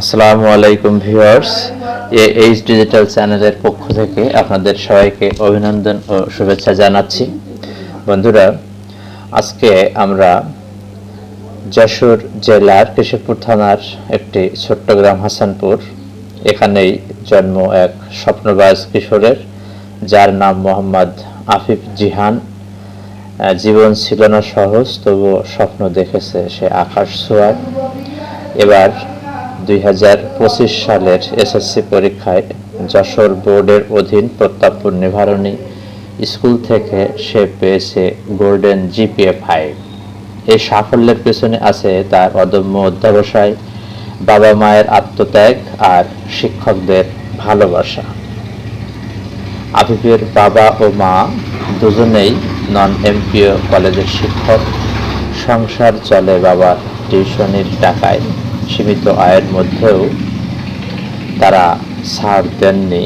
আসসালামু আলাইকুম viewers, A H digital চ্যানেলের পক্ষ থেকে আপনাদের সবাইকে অভিনন্দন ও শুভেচ্ছা জানাচ্ছি। বন্ধুরা, আজকে আমরা যশোর জেলার কেশবপুর থানার একটি ছোট্ট গ্রাম হাসানপুর, এখানেই জন্ম এক স্বপ্নবাজ কিশোরের, যার নাম মোহাম্মদ আফিফ জিহান। জীবন ছিল না সহজ, তবুও স্বপ্ন দেখেছে সে আকাশ ছোঁয়ার। এবার দুই হাজার পঁচিশ সালের এসএসসি পরীক্ষায় যশোর বোর্ডের অধীন প্রতাপপুর নিবারণী স্কুল থেকে সে পেয়েছে গোল্ডেন জিপিএ ফাইভ এই সাফল্যের পেছনে আছে তার অদম্য অধ্যাবসায়, বাবা মায়ের আত্মত্যাগ আর শিক্ষকদের ভালোবাসা। আফিফের বাবা ও মা দুজনেই নন এমপিও কলেজের শিক্ষক। সংসার চলে বাবার টিউশনির টাকায়। সীমিত আয়ের মধ্যেও তারা ছাড় দেননি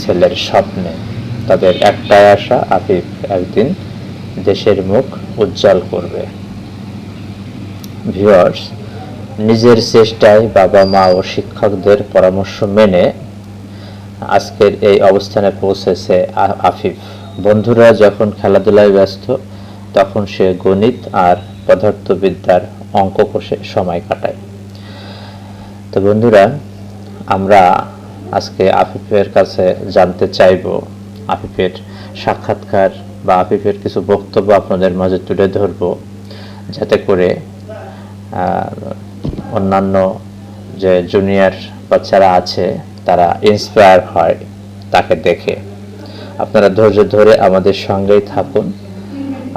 ছেলের স্বপ্নে। তাদের একটাই আশা, আফিফ একদিন দেশের মুখ উজ্জ্বল করবে। ভিউয়ার্স, নিজের চেষ্টায় বাবা মা ও শিক্ষকদের পরামর্শ মেনে আজকের এই অবস্থানে পৌঁছেছে আফিফ। বন্ধুরা, যখন খেলাধুলায় ব্যস্ত, তখন সে গণিত আর পদার্থবিদ্যার অঙ্ক কষে সময় কাটায়। তো বন্ধুরা, আমরা আজকে আফিফের কাছে জানতে চাইব। আফিফের সাক্ষাৎকার বা আফিফের কিছু বক্তব্য আপনাদের মাঝে তুলে ধরব, যাতে করে অন্যান্য যে জুনিয়র বাচ্চারা আছে, তারা ইন্সপায়ার হয়, তাকে দেখে। আপনারা ধৈর্য ধরে আমাদের সঙ্গেই থাকুন।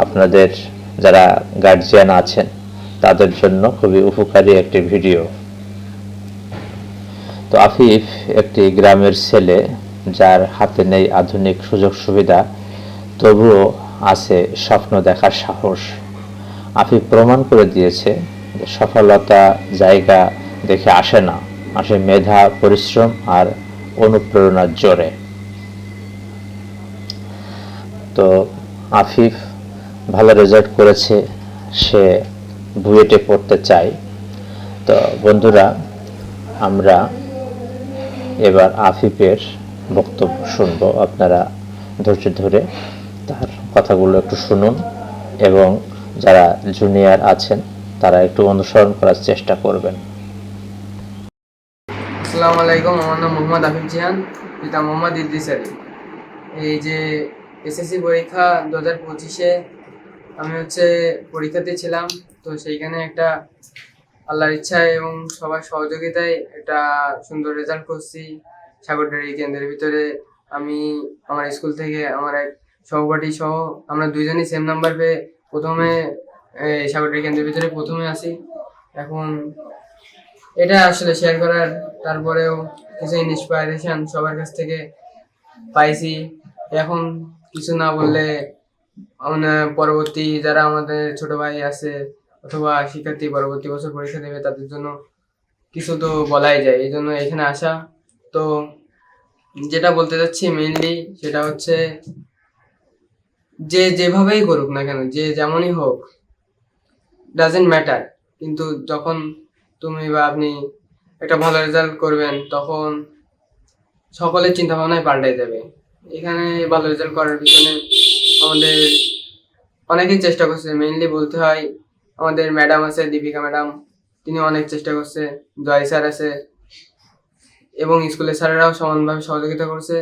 আপনাদের যারা গার্জিয়ান আছেন, তাদের জন্য খুবই উপকারী একটি ভিডিও তো আফিফ একটি গ্রামের ছেলে, যার হাতে নেই আধুনিক সুযোগ সুবিধা, তবুও আছে স্বপ্ন দেখার সাহস। আফিফ প্রমাণ করে দিয়েছে সফলতা জায়গা দেখে আসে না, আসে মেধা, পরিশ্রম আর অনুপ্রেরণার জোরে। তো আফিফ ভালো রেজাল্ট করেছে, সে বুয়েটে পড়তে চায়। তো বন্ধুরা, আমরা এবার আফিফের বক্তব্য শুনব। আপনারা ধৈর্য ধরে তার কথাগুলো একটু শুনুন এবং যারা জুনিয়র আছেন, তারা একটু অনুসরণ করার চেষ্টা করবেন। আসসালামু আলাইকুম, আমার নাম মোহাম্মদ আফিফ জিহান পিতা মোহাম্মদ ইদ্রিস আলী। এই যে এসএসসি পরীক্ষা দু হাজার পঁচিশে আমি হচ্ছে পরীক্ষাতে ছিলাম, তো সেইখানে একটা আল্লাহর ইচ্ছায় এবং সবার সহযোগিতায় একটা সুন্দর রেজাল্ট করছি সাগরডারি কেন্দ্রের ভিতরে। আমি আমার স্কুল থেকে আমার এক সহপাঠী সহ আমরা দুইজনই সেম নাম্বার পেয়ে প্রথমে সাগরডারি কেন্দ্রের ভিতরে প্রথমে আসি। এখন এটা আসলে শেয়ার করার, তারপরেও কিছু ইন্সপায়ারেশন সবার কাছ থেকে পাইছি। এখন কিছু না বললে পরবর্তী যারা আমাদের ছোট ভাই আছে অথবা শিক্ষার্থী পরবর্তী বছর পরীক্ষা দেবে, তাদের জন্য কিছু তো বলাই যায়। এই জন্য এখানে আসা। তো যেটা বলতে চাচ্ছি মেনলি সেটা হচ্ছে যে যেভাবেই করুক না কেন, যে যেমনই হোক ডাজেন্ট ম্যাটার কিন্তু যখন তুমি বা আপনি একটা ভালো রেজাল্ট করবেন, তখন সকলের চিন্তা ভাবনাই পাল্টে যাবে। এখানে ভালো রেজাল্ট করার পিছনে আমাদের অনেকেই চেষ্টা করছে। মেইনলি বলতে হয় আমাদের ম্যাডাম আছে, দীপিকা ম্যাডাম, তিনি অনেক চেষ্টা করছে, জয় স্যার আছে, এবং স্কুলের স্যারেরাও সমানভাবে সহযোগিতা করছে।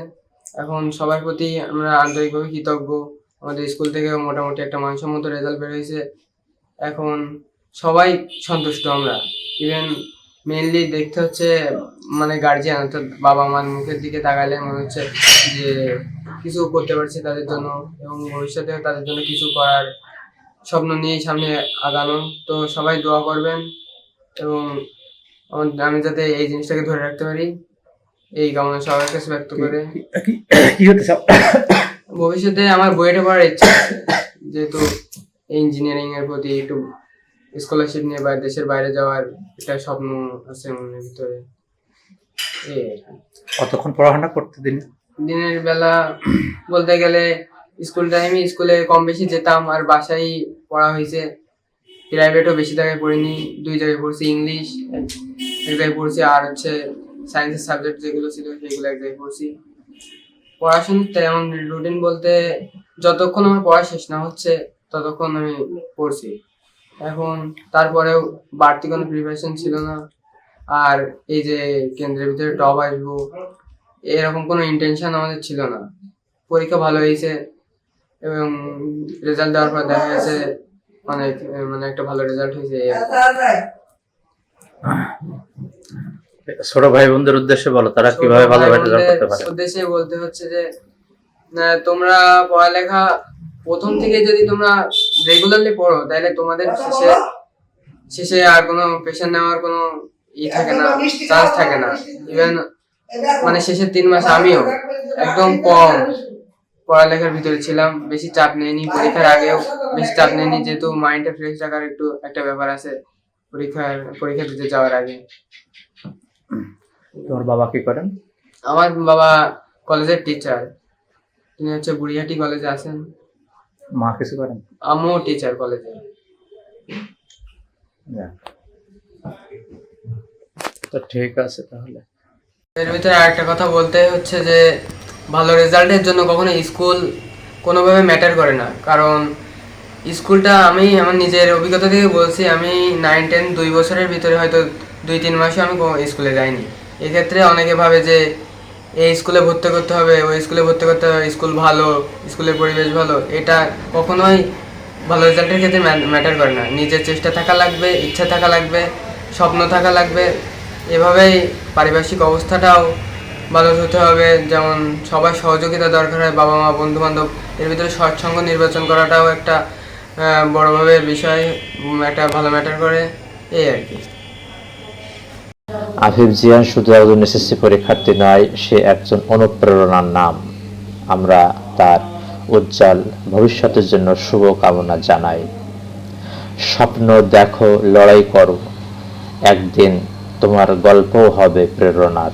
এখন সবার প্রতি আমরা আন্তরিকভাবে কৃতজ্ঞ। আমাদের স্কুল থেকে মোটামুটি একটা মানসম্মত রেজাল্ট বেরোয়েছে এখন সবাই সন্তুষ্ট আমরা। ইভেন মেনলি দেখতে হচ্ছে মানে গার্জিয়ান অর্থাৎ বাবা মার মুখের দিকে তাকালে মনে হচ্ছে যে কিছু করতে পারছে তাদের জন্য, এবং ভবিষ্যতে তাদের জন্য কিছু করার স্বপ্ন নিয়েই সামনে আগানো। তো সবাই দোয়া করবেন এবং আমি যাতে এই জিনিসটাকে ধরে রাখতে পারি এই কামনা সবার কাছে ব্যক্ত করে। কি- কি হতে চাও ভবিষ্যতে আমার বইটা পড়ার ইচ্ছা যেহেতু ইঞ্জিনিয়ারিং এর প্রতি একটু স্কলারশিপ নিয়ে বাইরে দেশের বাইরে যাওয়ার একটা স্বপ্ন আছে মনের ভিতরে। কতক্ষণ পড়াশোনা করতে দিন? দিনের বেলা বলতে গেলে স্কুল টাইমে স্কুলে কম বেশি যেতাম, আর বাসায় পড়া হয়েছে। প্রাইভেটও বেশি জায়গায় পড়িনি, দুই জায়গায় পড়ছি ইংলিশ এক জায়গায় পড়ছি আর হচ্ছে সায়েন্সের সাবজেক্ট যেগুলো ছিল সেগুলো এক জায়গায় পড়ছি। পড়াশোনার তেমন রুটিন বলতে যতক্ষণ আমার পড়া শেষ না হচ্ছে, ততক্ষণ আমি পড়ছি। এখন তারপরেও বাড়তি কোনো প্রিপারেশন ছিল না, আর এই যে কেন্দ্রের ভিতরে টপ আসব, এরকম কোনো ইন্টেনশন আমাদের ছিল না। পরীক্ষা ভালো হয়েছে এবং রেজাল্ট দেওয়ার পর দেখা গেছে অনেক মানে একটা ভালো রেজাল্ট হয়েছে। ছোট ভাই বোনদের উদ্দেশ্যে বলো তারা কীভাবে ভালো রেজাল্ট করতে পারে? উদ্দেশ্যে বলতে হচ্ছে যে তোমরা পড়ালেখা প্রথম থেকে যদি তোমরা রেগুলারলি পড়ো তাহলে তোমাদের শেষে শেষে আর কোনো প্রেশার নেওয়ার কোনো ই থাকে না চান্স থাকে না। ইভেন মানে শেষের তিন মাস আমিও একদম কম। পড়ালেখার ভিতরে ছিলাম বেশি চাপ নেয়নি পরীক্ষার আগেও বেশি চাপ নেয়নি যেহেতু মাইন্ডটা ফ্রেশ রাখার একটু একটা ব্যাপার আছে পরীক্ষার পরীক্ষা দিতে যাওয়ার আগে। তোমার বাবা কি করেন? আমার বাবা কলেজের টিচার তিনি হচ্ছে বুড়িহাটি কলেজে আছেন। মা কিছু করেন? আমিও টিচার কলেজে। তো ঠিক আছে তাহলে। এর ভিতরে আরেকটা কথা বলতে হচ্ছে যে ভালো রেজাল্টের জন্য কখনো স্কুল কোনোভাবে ম্যাটার করে না। কারণ স্কুলটা আমি আমার নিজের অভিজ্ঞতা থেকে বলছি, আমি নাইন টেন দুই বছরের ভিতরে হয়তো দুই, তিন মাসে আমি স্কুলে যাইনি। এক্ষেত্রে অনেকে ভাবে যে, এই স্কুলে ভর্তি করতে হবে, ওই স্কুলে ভর্তি করতে হবে, স্কুল ভালো, স্কুলের পরিবেশ ভালো। এটা কখনোই ভালো রেজাল্টের ক্ষেত্রে ম্যাটার করে না। নিজের চেষ্টা থাকা লাগবে, ইচ্ছা থাকা লাগবে, স্বপ্ন থাকা লাগবে। এভাবেই পারিপার্শ্বিক অবস্থাটাও ভালো হতে হবে, যেমন সবার সহযোগিতা দরকার হয় বাবা মা বন্ধু বান্ধব এর ভিতরে সৎসঙ্গ নির্বাচন করাটাও একটা বড়ভাবে বিষয় একটা ভালো ম্যাটার করে, এই আর কি। আফিফ জিয়ান শুধু একজন এসএসসি পরীক্ষার্থী নয়, সে একজন অনুপ্রেরণার নাম। আমরা তার উজ্জ্বল ভবিষ্যতের জন্য শুভ কামনা জানাই। স্বপ্ন দেখো, লড়াই করো, একদিন তোমার গল্পও হবে প্রেরণার।